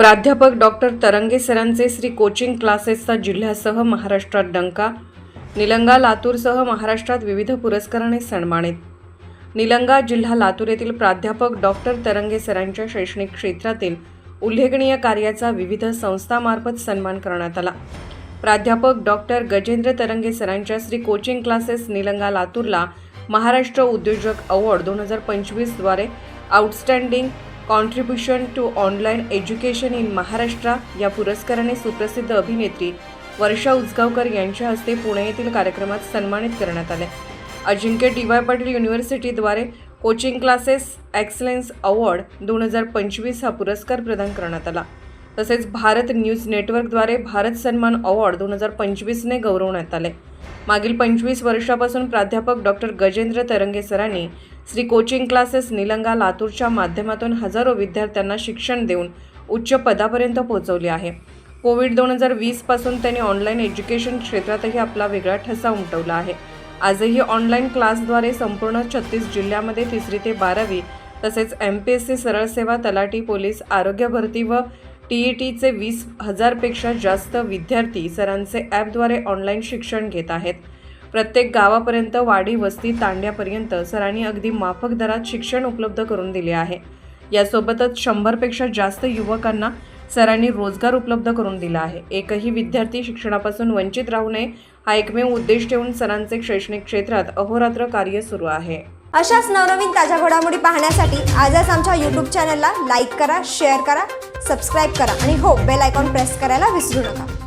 प्राध्यापक डॉक्टर तरंगे सरांचे श्री कोचिंग क्लासेसचा जिल्ह्यासह महाराष्ट्रात डंका निलंगा लातूरसह महाराष्ट्रात विविध पुरस्काराने सन्मानित. निलंगा जिल्हा लातूर येथील प्राध्यापक डॉक्टर तरंगे सरांच्या शैक्षणिक क्षेत्रातील उल्लेखनीय कार्याचा विविध संस्थामार्फत सन्मान करण्यात आला. प्राध्यापक डॉक्टर गजेंद्र तरंगे सरांच्या श्री कोचिंग क्लासेस निलंगा लातूरला महाराष्ट्र उद्योजक अवॉर्ड दोन हजार पंचवीसद्वारे outstanding contribution to online education in Maharashtra या पुरस्काराने सुप्रसिद्ध अभिनेत्री वर्षा उजगावकर यांच्या हस्ते पुणे येथील कार्यक्रमात सन्मानित करण्यात आले. अजिंक्य डी वाय पाटील युनिव्हर्सिटीद्वारे कोचिंग क्लासेस एक्सलन्स अवॉर्ड दोन हजार पंचवीस हा पुरस्कार प्रदान करण्यात आला. तसेच भारत न्यूज नेटवर्कद्वारे भारत सन्मान अवॉर्ड दोन हजार पंचवीसने गौरवण्यात आले. मागील पंचवीस वर्षापासून प्राध्यापक डॉक्टर गजेंद्र तरंगे सरांनी श्री कोचिंग क्लासेस निलंगा लातूरच्या माध्यमातून हजारो विद्यार्थ्यांना शिक्षण देऊन उच्च पदापर्यंत पोहोचवले आहे. कोविड दोन हजार वीसपासून त्यांनी ऑनलाईन एज्युकेशन क्षेत्रातही आपला वेगळा ठसा उमटवला आहे. आजही ऑनलाईन क्लासद्वारे संपूर्ण छत्तीस जिल्ह्यामध्ये तिसरी ते बारावी तसेच एम पी एस सी सरळ सेवा तलाठी पोलीस आरोग्य भरती व टी ई टीचे वीस हजारपेक्षा जास्त विद्यार्थी सरांचे ॲपद्वारे ऑनलाईन शिक्षण घेत आहेत. प्रत्येक गावापर्यंत वाडी वस्ती तांड्यापर्यंत सरांनी अगदी माफक दरात शिक्षण उपलब्ध करून दिले आहे. यासोबतच शंभरपेक्षा जास्त युवकांना सरांनी रोजगार उपलब्ध करून दिला आहे. एकही विद्यार्थी शिक्षणापासून वंचित राहू नये हा एकमेव उद्देश ठेवून सरांचे शैक्षणिक क्षेत्रात अहोरात्र कार्य सुरू आहे. अशाच नवनवीन ताज्या घडामोडी पाहण्यासाठी आजच आमच्या यूट्यूब चॅनलला लाईक करा शेअर करा सबस्क्राईब करा आणि हो बेल आयकॉन प्रेस करायला विसरू नका.